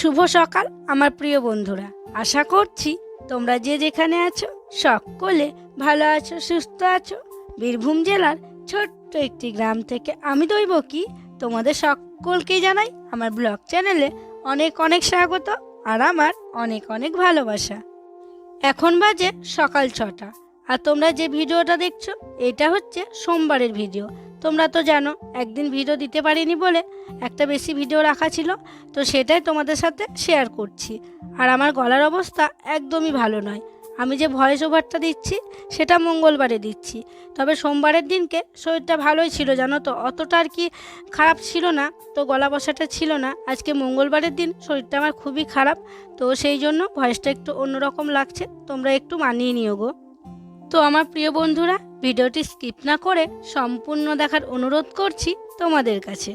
শুভ সকাল, আমার প্রিয় বন্ধুরা। আশা করছি তোমরা যে যেখানে আছো, সকলে ভালো আছো, সুস্থ আছো। বীরভূম জেলার ছোট্ট একটি গ্রাম থেকে আমি দৈব কি তোমাদের সকলকে জানাই আমার ব্লগ চ্যানেলে অনেক অনেক স্বাগত আর আমার অনেক অনেক ভালোবাসা। এখন বাজে সকাল ছটা, আর তোমরা যে ভিডিওটা দেখছ, এটা হচ্ছে সোমবারের ভিডিও। তোমরা তো জানো, একদিন ভিডিও দিতে পারিনি বলে একটা বেশি ভিডিও রাখা ছিল, তো সেটাই তোমাদের সাথে শেয়ার করছি। আর আমার গলার অবস্থা একদমই ভালো নয়। আমি যে ভয়েস ওভারটা দিচ্ছি, সেটা মঙ্গলবারে দিচ্ছি। তবে সোমবারের দিনকে শরীরটা ভালোই ছিল, জানো তো? অতটা আর কি খারাপ ছিল না, তো গলা বসাটা ছিল না। আজকে মঙ্গলবারের দিন শরীরটা আমার খুবই খারাপ, তো সেই জন্য ভয়েসটা একটু অন্যরকম লাগছে, তোমরা একটু মানিয়ে নিও গো। তো আমার প্রিয় বন্ধুরা ভিডিওটি স্কিপ না করে সম্পূর্ণ দেখার অনুরোধ করছি তোমাদের কাছে।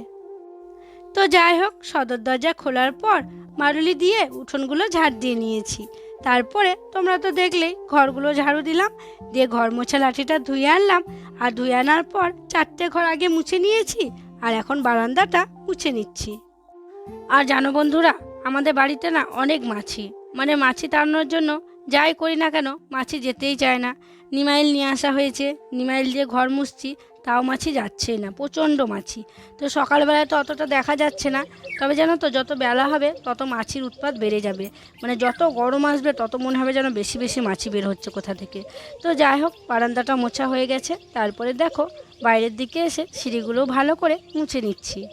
তো যাই হোক, সদর দরজা খোলার পর মারুলি দিয়ে উঠোনগুলো ঝাড় দিয়ে নিয়েছি। তারপরে তোমরা তো দেখলেই ঘরগুলো ঝাড়ু দিলাম, দিয়ে ঘর মোছা লাঠিটা ধুয়ে আনলাম, আর ধুয়ে আনার পর চারটে ঘর আগে মুছে নিয়েছি, আর এখন বারান্দাটা মুছে নিচ্ছি। আর জানো বন্ধুরা, আমাদের বাড়িতে না অনেক মাছি মানে মাছি তাড়ানোর জন্য যাই করি না কেন, মাছি যেতেই চায় না। নিমাইল নিয়ে আসা হয়েছে। নিমাইল দিয়ে ঘর মুছছি, তাও মাছি যাচ্ছেই না, প্রচণ্ড মাছি। তো সকালবেলায় তো অতটা দেখা যাচ্ছে না। তবে জানো তো, যত বেলা হবে, তত মাছির উৎপাত বেড়ে যাবে। মানে যত গরম আসবে, তত মনে হবে যেন বেশি বেশি মাছি বের হচ্ছে কোথা থেকে। তো যাই হোক, বারান্দাটা মোছা হয়ে গেছে। তারপরে দেখো, বাইরের দিকে এসে সিঁড়িগুলো ভালো করে মুছে নিচ্ছি।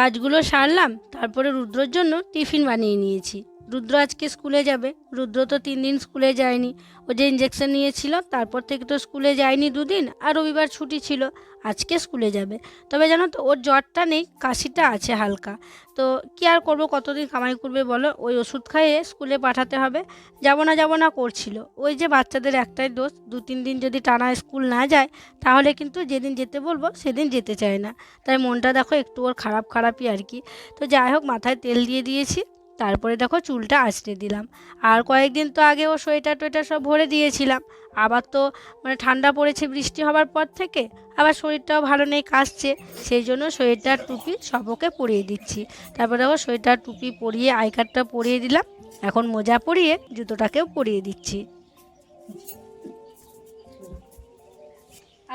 কাজগুলো সারলাম তারপরে রুদ্রর জন্য টিফিন বানিয়ে নিয়েছি। রুদ্র আজকে স্কুলে যাবে। রুদ্র তো তিন দিন স্কুলে যায়নি। ও যে ইঞ্জেকশন নিয়েছিল, তারপর থেকে তো স্কুলে যায়নি দুদিন, আর রবিবার ছুটি ছিল, আজকে স্কুলে যাবে। তবে জানো তো, ওর জ্বরটা নেই, কাশিটা আছে হালকা। তো কি আর করব, কতদিন কামাই করবে বলো? ওই ওষুধ খাইয়ে স্কুলে পাঠাতে হবে। যাব না যাব না করছিল। ওই যে বাচ্চাদের একটাই দোষ, দু তিন দিন যদি টানা স্কুল না যায়, তাহলে কিন্তু যেদিন যেতে বলব, সেদিন যেতে চায় না। তাই মনটা দেখো একটু ওর খারাপ খারাপই আর কি। তো যাই হোক, মাথায় তেল দিয়ে দিয়েছি। তারপরে দেখো চুলটা আঁচড়ে দিলাম। আর কয়েকদিন তো আগে ও সোয়েটার টোয়েটার সব ভরে দিয়েছিলাম। আবার তো মানে ঠান্ডা পড়েছে বৃষ্টি হবার পর থেকে, আবার শরীরটাও ভালো নেই, কাশছে। সেই জন্য সোয়েটার টুপি সবকে পরিয়ে দিচ্ছি। তারপরে দেখো সোয়েটার টুপি পরিয়ে, আই কার্ডটা পরিয়ে দিলাম। এখন মোজা পরিয়ে জুতোটাকেও পরিয়ে দিচ্ছি।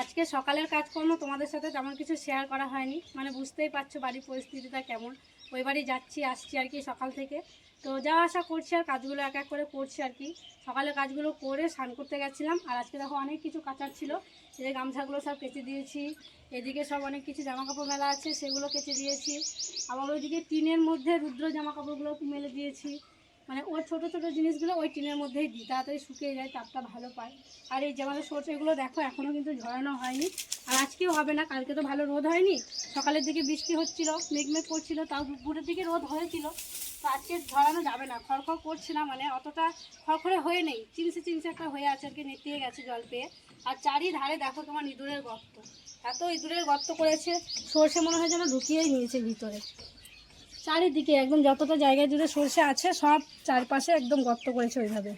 আজকে সকালের কাজকর্ম তোমাদের সাথে তেমন কিছু শেয়ার করা হয়নি। মানে বুঝতেই পারছ বাড়ির পরিস্থিতিটা কেমন। ওই বাড়ি যাচ্ছি, আসছি আর কি সকাল থেকে। তো যাওয়া আসা করছি আর কাজগুলো এক এক করে করছি আর কি। সকালে কাজগুলো করে স্নান করতে গেছিলাম আর আজকে দেখো অনেক কিছু কাচার ছিল। এই যে গামছাগুলো সব কেচে দিয়েছি, এদিকে সব অনেক কিছু জামা কাপড় মেলা আছে, সেগুলো কেচে দিয়েছি। আবার ওইদিকে টিনের মধ্যে রুদ্র জামা কাপড়গুলো মেলে দিয়েছি। মানে ওর ছোট ছোট জিনিসগুলো ওই টিনের মধ্যেই দিই, তাড়াতাড়ি শুকিয়ে যায়, তাপটা ভালো পায়। আর এই যে আমাদের সরষে এগুলো দেখো এখনও কিন্তু ঝরানো হয়নি। আর আজকেও হবে না, কালকে তো ভালো রোদ হয়নি। সকালের দিকে বৃষ্টি হচ্ছিল মেঘমেঘ করছিল, তাও দুপুরের দিকে রোদ হয়েছিল। তো আজকে ঝরানো যাবে না খড়খড় করছে না মানে অতটা খড়খড়ে হয়ে নেই চিনসে চিনসে একটা হয়ে আছে আর কি, নেতিয়ে গেছে জল পেয়ে। আর চারিধারে দেখো তোমার ইঁদুরের গর্ত, এত ইঁদুরের গর্ত করেছে, সর্ষে মনে হয় যেন ঢুকিয়েই নিয়েছে ভিতরে। চারিদিকে একদম যতটা জায়গায় জুড়ে সর্ষে আছে, সব চারপাশে একদম গর্ত করেছে ওইভাবে।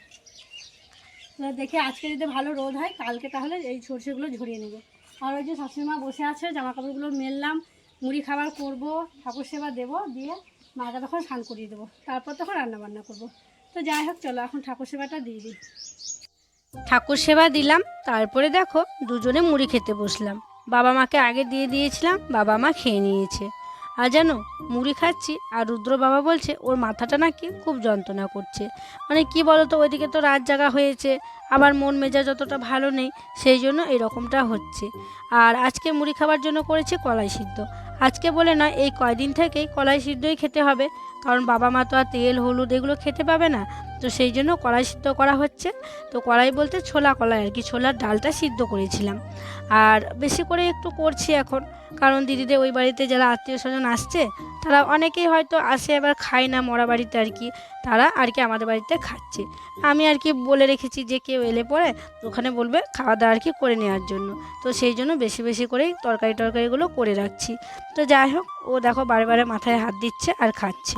দেখে আজকে যদি ভালো রোদ হয়, কালকে তাহলে এই সর্ষেগুলো ঝরিয়ে নেবে। আর ওই যে শাশুড়িমা বসে আছে জামা কাপড়গুলো মেললাম, মুড়ি খাবার করব, ঠাকুর সেবা দেবো, দিয়ে মাকে তখন স্নান করিয়ে দেবো। তারপর তখন রান্না বান্না করব। তো যাই হোক, চলো এখন ঠাকুর সেবাটা দিয়ে দিই। ঠাকুর সেবা দিলাম, তারপরে দেখো দুজনে মুড়ি খেতে বসলাম। বাবা মাকে আগে দিয়ে দিয়েছিলাম, বাবা মা খেয়ে নিয়েছে। আর জানো, মুড়ি খাচ্ছি আর রুদ্র বাবা বলছে, ওর মাথাটা নাকি খুব যন্ত্রণা করছে। মানে কি বলতো, ওইদিকে তো রাত জাগা হয়েছে আবার মন মেজাজ যতটা ভালো নেই, সেই জন্য এরকমটা হচ্ছে। আর আজকে মুড়ি খাবার জন্য করেছে কলাই সিদ্ধ। আজকে বলে না, এই কয়দিন থেকেই কলাই সিদ্ধই খেতে হবে। কারণ বাবা মা তো আর তেল, হলুদ এগুলো খেতে পাবে না। তো সেই জন্য কলাই সিদ্ধ করা হচ্ছে। তো কলাই বলতে ছোলা কলাই আর কি, ছোলার ডালটা সিদ্ধ করেছিলাম। আর বেশি করে একটু করছি এখন। কারণ দিদিদের ওই বাড়িতে যারা আত্মীয় স্বজন আসছে তারা অনেকেই হয়তো আসে আবার খায় না মরা বাড়িতে আর কি, তারা আর কি আমাদের বাড়িতে খাচ্ছে। আমি আর কি বলে রেখেছি যে কেউ এলে পরে ওখানে বলবে খাওয়া দাওয়া আর কি করে নেওয়ার জন্য। তো সেই জন্য বেশি বেশি করেই তরকারি টরকারিগুলো করে রাখছি। তো যাই হোক, ও দেখো বারে বারে মাথায় হাত দিচ্ছে আর খাচ্ছে।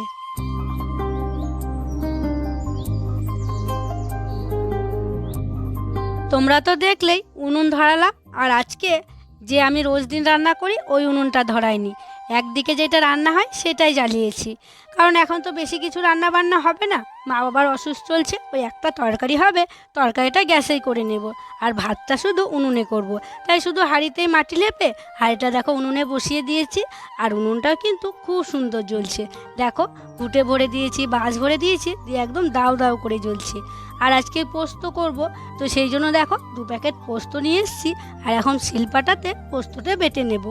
তোমরা তো দেখলেই উনুন ধরালাম, আর আজকে যে আমি রোজ দিন রান্না করি, ওই উনুনটা ধরাইনি। একদিকে যেটা রান্না হয় সেটাই জ্বালিয়েছি কারণ এখন তো বেশি কিছু রান্না বান্না হবে না। মা বাবার অসুস্থ চলছে, ওই একটা তরকারি হবে, তরকারিটা গ্যাসেই করে নেব। আর ভাতটা শুধু উনুনে করব। তাই শুধু হাঁড়িতেই মাটি লেপে হাঁড়িটা দেখো উনুনে বসিয়ে দিয়েছি। আর উনুনটাও কিন্তু খুব সুন্দর জ্বলছে। দেখো, কুটে ভরে দিয়েছি, বাঁশ ভরে দিয়েছি, দিয়ে একদম দাও দাও করে জ্বলছে। আর আজকে পোস্ত করব। তো সেই জন্য দেখো, দু প্যাকেট পোস্ত নিয়ে এসেছি। আর এখন শিলপাটাতে পোস্তটা বেটে নেব।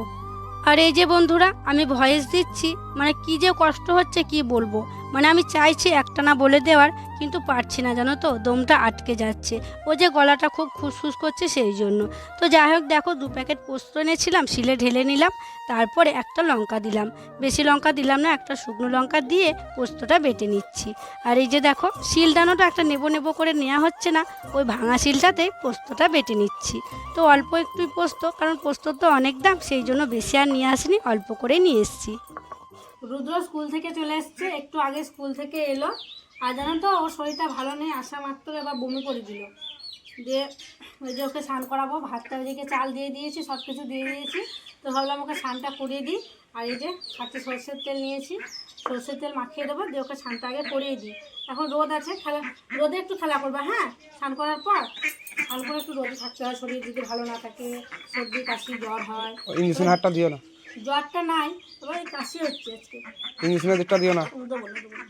আর এই যে বন্ধুরা আমি ভয়েস দিচ্ছি মানে কি যে কষ্ট হচ্ছে কি বলব? মানে আমি চাইছি একটা না বলে দেওয়ার, কিন্তু পারছি না, জানো তো? দমটা আটকে যাচ্ছে। ও যে গলাটা খুব খুসখুস করছে সেই জন্য। তো যাই হোক, দেখো, দু প্যাকেট পোস্ত এনেছিলাম, শিলে ঢেলে নিলাম, তারপরে একটা লঙ্কা দিলাম। বেশি লঙ্কা দিলাম না, একটা শুকনো লঙ্কা দিয়ে পোস্তটা বেটে নিচ্ছি। আর এই যে দেখো শিলদানোটা একটা নেব নেব করে নেওয়া হচ্ছে না, ওই ভাঙা শিলটাতে পোস্তটা বেটে নিচ্ছি। তো অল্প একটুই পোস্ত, কারণ পোস্ত তো অনেক দাম, সেই জন্য বেশি আর নিয়ে আসিনি, অল্প করে নিয়ে এসেছি। রুদ্র স্কুল থেকে চলে এসছে, একটু আগে স্কুল থেকে এলো। আর জানো তো, ওর শরীরটা ভালো নেই, আসা মাত্র এবার বমি করে দিল। দিয়ে ওই যে ওকে স্নান করাবো, ভাতটা ওইদিকে চাল দিয়ে দিয়েছি সব কিছু দিয়ে দিয়েছি। তো ভাবলাম ওকে স্নানটা করিয়ে দিই। আর এই যে হাতে সর্ষের তেল নিয়েছি, সর্ষের তেল মাখিয়ে দেবো, দিয়ে ওকে স্নানটা আগে করিয়ে দিই। এখন রোদ আছে, খেলা, রোদে একটু খেলা করবা হ্যাঁ? স্নান করার পর, স্নান করে একটু রোদে থাকতে হয়, শরীর যদি ভালো না থাকে, সর্দি, কাশি, জ্বর হয়। ইঞ্জেকশন হাতটা দিও না। জ্বরটা নাই এই কাশি হচ্ছে আজকে। দিকটা দিও না। দেবো না দেবো না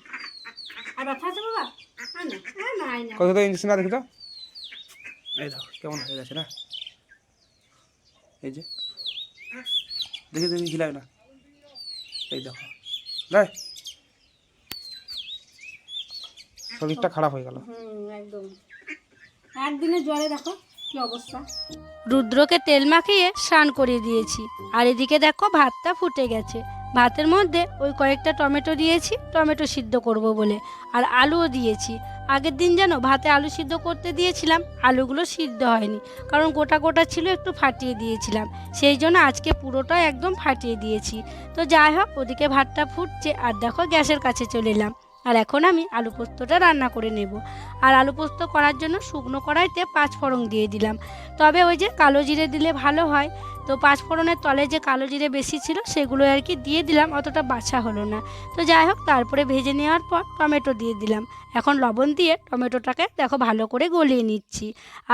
আর ব্যথা আছে বাবা? হ্যাঁ না হ্যাঁ না আয় না কত তো দেখি তো এই দেখো কেমন হয়ে গেছে না? এই যে দেখি দেখি খিলাবে না। এই দেখো দেখ শরীরটা খারাপ হয়ে গেল। একদম। একদিনের জ্বরে দেখো। রুদ্রকে তেল মাখিয়ে স্নান করিয়ে দিয়েছি। আর এদিকে দেখো ভাতটা ফুটে গেছে। ভাতের মধ্যে ওই কয়েকটা টমেটো দিয়েছি, টমেটো সিদ্ধ করব বলে। আর আলুও দিয়েছি। আগের দিন যেন ভাতে আলু সিদ্ধ করতে দিয়েছিলাম, আলুগুলো সিদ্ধ হয়নি। কারণ গোটা গোটা ছিল একটু ফাটিয়ে দিয়েছিলাম। সেই জন্য আজকে পুরোটা একদম ফাটিয়ে দিয়েছি। তো যাই হোক, ওদিকে ভাতটা ফুটছে। আর দেখো গ্যাসের কাছে চলে এলাম। আর এখন আমি আলু পোস্তটা রান্না করে নেব। আর আলু পোস্ত করার জন্য শুকনো কড়াইতে পাঁচ ফোড়ন দিয়ে দিলাম। তবে ওই যে কালো জিরে দিলে ভালো হয়। তো পাঁচ ফোড়নের তলে যে কালো জিরে বেশি ছিল, সেগুলো আর কি দিয়ে দিলাম, অতটা বাছা হলো না। তো যাই হোক, তারপরে ভেজে নেওয়ার পর টমেটো দিয়ে দিলাম। এখন লবণ দিয়ে টমেটোটাকে দেখো ভালো করে গলিয়ে নিচ্ছি।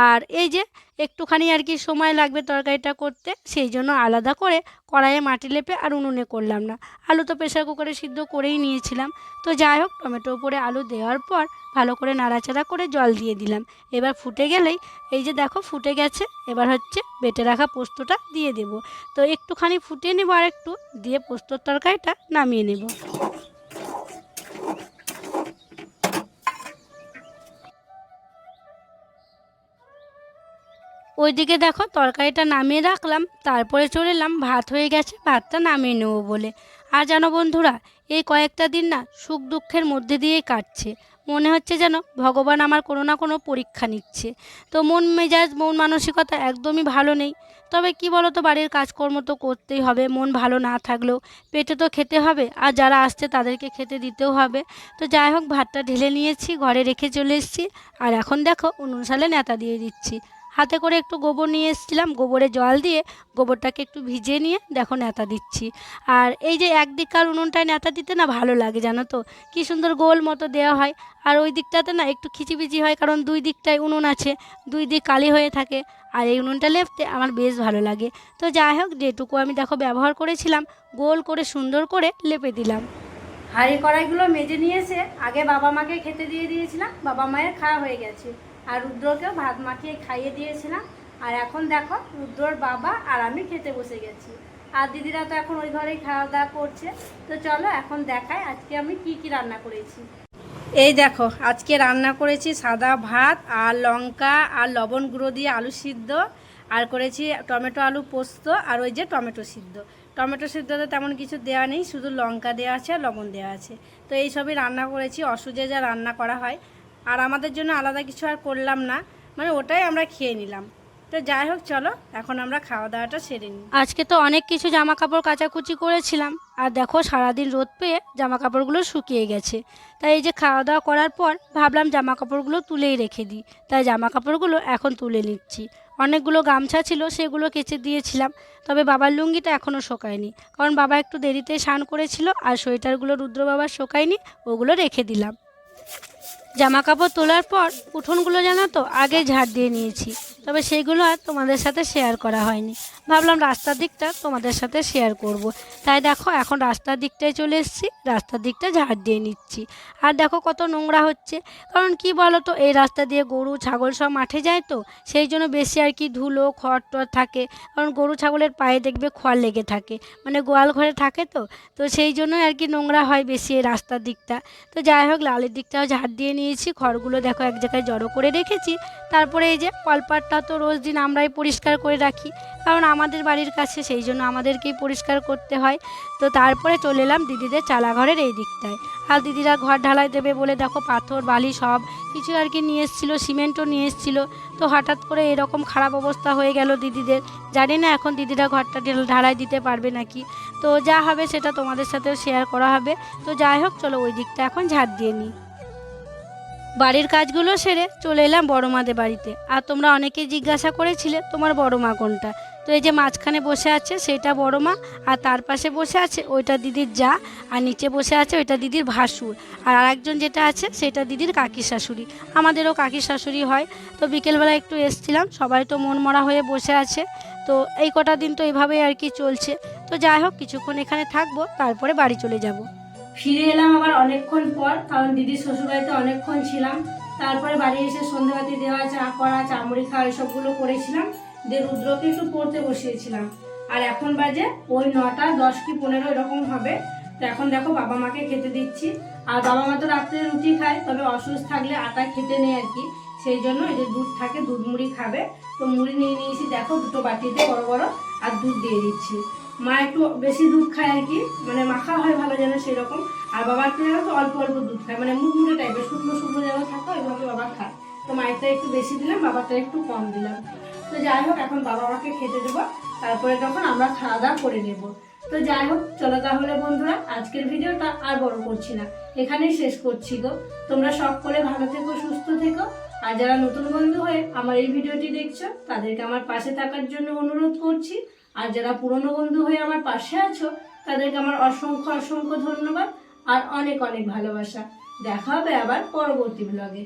আর এই যে একটুখানি আর কি সময় লাগবে তরকারিটা করতে, সেই জন্য আলাদা করে কড়াইয়ে মাটি লেপে আর উনুনে করলাম না। আলু তো প্রেশার কুকারে সিদ্ধ করেই নিয়েছিলাম। তো যাই হোক, টমেটো উপরে আলু দেওয়ার পর ভালো করে নাড়াচাড়া করে জল দিয়ে দিলাম। এবার ফুটে গেলেই, এই যে দেখো ফুটে গেছে, এবার হচ্ছে বেটে রাখা পোস্তটা দিয়ে দেব। তো একটুখানি ফুটিয়ে নেব আর একটু দিয়ে পোস্তর তরকারিটা নামিয়ে নেব। ওইদিকে দেখো তরকারিটা নামিয়ে রাখলাম, তারপরে চলে এলাম, ভাত হয়ে গেছে, ভাতটা নামিয়ে নেব বলে। আর জানো বন্ধুরা, এই কয়েকটা দিন না সুখ দুঃখের মধ্যে দিয়েই কাটছে। মনে হচ্ছে যেন ভগবান আমার কোনো না কোনো পরীক্ষা নিচ্ছে। তো মন মেজাজ, মন মানসিকতা একদমই ভালো নেই। তবে কি বলো তো বাড়ির কাজকর্ম তো করতেই হবে, মন ভালো না থাকলেও পেটে তো খেতে হবে, আর যারা আসছে তাদেরকে খেতে দিতেও হবে। তো যাই হোক, ভাতটা ঢেলে নিয়েছি, ঘরে রেখে চলে এসেছি। আর এখন দেখো, উনুন সালে নেতা দিয়ে দিচ্ছি। হাতে করে একটু গোবর নিয়ে এসেছিলাম, গোবরে জল দিয়ে গোবরটাকে একটু ভিজিয়ে নিয়ে দেখো নেতা দিচ্ছি। আর এই যে একদিককার উনুনটায় নেতা দিতে না ভালো লাগে, জানো তো? কি সুন্দর গোল মতো দেওয়া হয়। আর ওই দিকটাতে না একটু খিচিবিচি হয়, কারণ দুই দিকটায় উনুন আছে, দুই দিক কালি হয়ে থাকে। আর এই উনুনটা লেপতে আমার বেশ ভালো লাগে। তো যাই হোক, যেটুকু আমি দেখো ব্যবহার করেছিলাম, গোল করে সুন্দর করে লেপে দিলাম। হাঁড়ি কড়াইগুলো মেজে নিয়ে এসে আগে বাবা মাকে খেতে দিয়ে দিয়েছিলাম, বাবা মায়ের খাওয়া হয়ে গেছে। আর রুদ্রকেও ভাত মাখিয়ে খাইয়ে দিয়েছিলাম। আর এখন দেখো, রুদ্রর বাবা আর আমি খেতে বসে গেছি। আর দিদিরা তো এখন ওই ঘরেই খাওয়া দাওয়া করছে। তো চলো এখন দেখাই আজকে আমি কি কি রান্না করেছি। এই দেখো, আজকে রান্না করেছি সাদা ভাত, আর লঙ্কা, আর লবণ গুঁড়ো দিয়ে আলু সিদ্ধ। আর করেছি টমেটো আলু পোস্ত, আর ওই যে টমেটো সিদ্ধ। টমেটো সিদ্ধতে তেমন কিছু দেওয়া নেই, শুধু লঙ্কা দেওয়া আছে আর লবণ দেওয়া আছে। তো এই সবই রান্না করেছি। অসুজে যা রান্না করা হয় আর আমাদের জন্য আলাদা কিছু আর করলাম না। মানে ওটাই আমরা খেয়ে নিলাম। তো যাই হোক, চলো, এখন আমরা খাওয়া দাওয়াটা সেরে নিই। আজকে তো অনেক কিছু জামা কাপড় কাচাকুচি করেছিলাম। আর দেখো, সারাদিন রোদ পেয়ে জামা কাপড়গুলো শুকিয়ে গেছে। তাই এই যে খাওয়া দাওয়া করার পর ভাবলাম জামা কাপড়গুলো তুলেই রেখে দিই। তাই জামা কাপড়গুলো এখন তুলে নিচ্ছি। অনেকগুলো গামছা ছিল, সেগুলো কেচে দিয়েছিলাম। তবে বাবার লুঙ্গিটা এখনও শোকায়নি। কারণ বাবা একটু দেরিতে স্নান করেছিল আর সোয়েটারগুলো রুদ্র বাবার শোকায়নি, ওগুলো রেখে দিলাম। জামা কাপড় তোলার পর উঠোনগুলো জানো তো, আগে ঝাড় দিয়ে নিয়েছি। তবে সেইগুলো আর তোমাদের সাথে শেয়ার করা হয়নি। ভাবলাম রাস্তার দিকটা তোমাদের সাথে শেয়ার করব। তাই দেখো, এখন রাস্তার দিকটায় চলে এসেছি, রাস্তার দিকটা ঝাড় দিয়ে নিচ্ছি। আর দেখো কত নোংরা হচ্ছে। কারণ কি বলো তো এই রাস্তা দিয়ে গরু, ছাগল সব মাঠে যায় তো, সেই জন্য বেশি আর কি ধুলো খড় টড় থাকে। কারণ গরু, ছাগলের পায়ে দেখবে খড় লেগে থাকে মানে গোয়াল ঘরে থাকে তো। তো সেই জন্যই আর কি নোংরা হয় বেশি এই রাস্তার দিকটা। তো যাই হোক, লালের দিকটাও ঝাড় দিয়ে নিয়েছি, খড়গুলো দেখো এক জায়গায় জড়ো করে রেখেছি। তারপরে এই যে কলপাটটা তো রোজ দিন আমরাই পরিষ্কার করে রাখি। কারণ আমাদের বাড়ির কাছে সেই জন্য আমাদেরকেই পরিষ্কার করতে হয়। তো তারপরে চলে এলাম দিদিদের চালাঘরের এই দিকটায়। আর দিদিরা ঘর ঢালাই দেবে বলে দেখো পাথর, বালি সব কিছু আর কি নিয়ে এসেছিল, সিমেন্টও নিয়ে এসেছিল। তো হঠাৎ করে এরকম খারাপ অবস্থা হয়ে গেল দিদিদের। জানি না এখন দিদিরা ঘরটা ঢেল- ঢালাই দিতে পারবে নাকি। তো যা হবে সেটা তোমাদের সাথেও শেয়ার করা হবে। তো যাই হোক, চলো ওই দিকটা এখন ঝাড় দিয়ে নিই। বাড়ির কাজগুলো সেরে চলে এলাম বড় মাদের বাড়িতে। আর তোমরা অনেকেই জিজ্ঞাসা করেছিলে তোমার বড় মা কোনটা? তো এই যে মাঝখানে বসে আছে সেটা বড় মা, আর তার পাশে বসে আছে ওইটা দিদির যা, আর নিচে বসে আছে ওইটা দিদির ভাসুর, আর আরেকজন যেটা আছে সেটা দিদির কাকি শাশুড়ি। আমাদেরও কাকি শাশুড়ি হয়। তো বিকেলবেলা একটু এসছিলাম, সবাই তো মন মরা হয়ে বসে আছে। তো এই কটা দিন তো এইভাবেই আর কি চলছে। তো যাই হোক, কিছুক্ষণ এখানে থাকব, তারপরে বাড়ি চলে যাব। ফিরে এলাম আবার অনেকক্ষণ পর, কারণ দিদির শ্বশুরবাড়িতে অনেকক্ষণ ছিলাম। তারপরে বাড়ি এসে সন্ধ্যাবাতি দেওয়া, চা করা চামড়ি খাওয়া, এসবগুলো করেছিলাম। দিয়ে রুদ্রকে একটু পড়তে বসিয়েছিলাম। আর এখন বাজে ওই নটা, দশ কি পনেরো এরকম হবে। তো এখন দেখো বাবা মাকে খেতে দিচ্ছি। আর বাবা মা তো রাত্রে রুটি খায়, তবে অসুস্থ থাকলে আটা খেতে নেই আর কি। সেই জন্য এই যে দুধ থাকে, দুধ মুড়ি খাবে। তো মুড়ি নিয়ে নিয়েছি, দেখো দুটো বাটিতে বড় বড়, আর দুধ দিয়ে দিচ্ছি। মা একটু বেশি দুধ খায় আর কি মানে মাখা হয় ভালো যেন সেরকম। আর বাবা একটু যেন তো অল্প অল্প দুধ খায় মানে মুড়মুড়ে টাইপের শুকনো শুকনো যেন থাকে, ওইভাবে বাবা খায়। তো মায়েরটা একটু বেশি দিলাম, বাবারটা একটু কম দিলাম। তো যাই হোক, এখন বাবা মাকে খেতে দেবো। তারপরে তখন আমরা খাওয়া দাওয়া করে নেব। তো যাই হোক, চলো তাহলে বন্ধুরা, আজকের ভিডিওটা আর বড় করছি না। এখানেই শেষ করছি গো। তোমরা সকলে ভালো থেকো, সুস্থ থেকো। আর যারা নতুন বন্ধু হয়ে আমার এই ভিডিওটি দেখছ, তাদেরকে আমার পাশে থাকার জন্য অনুরোধ করছি। আর যারা পুরনো বন্ধু হয়ে আমার পাশে আছো, তাদেরকে আমার অসংখ্য অসংখ্য ধন্যবাদ। আর অনেক অনেক ভালোবাসা। দেখা হবে আবার পরবর্তী ব্লগে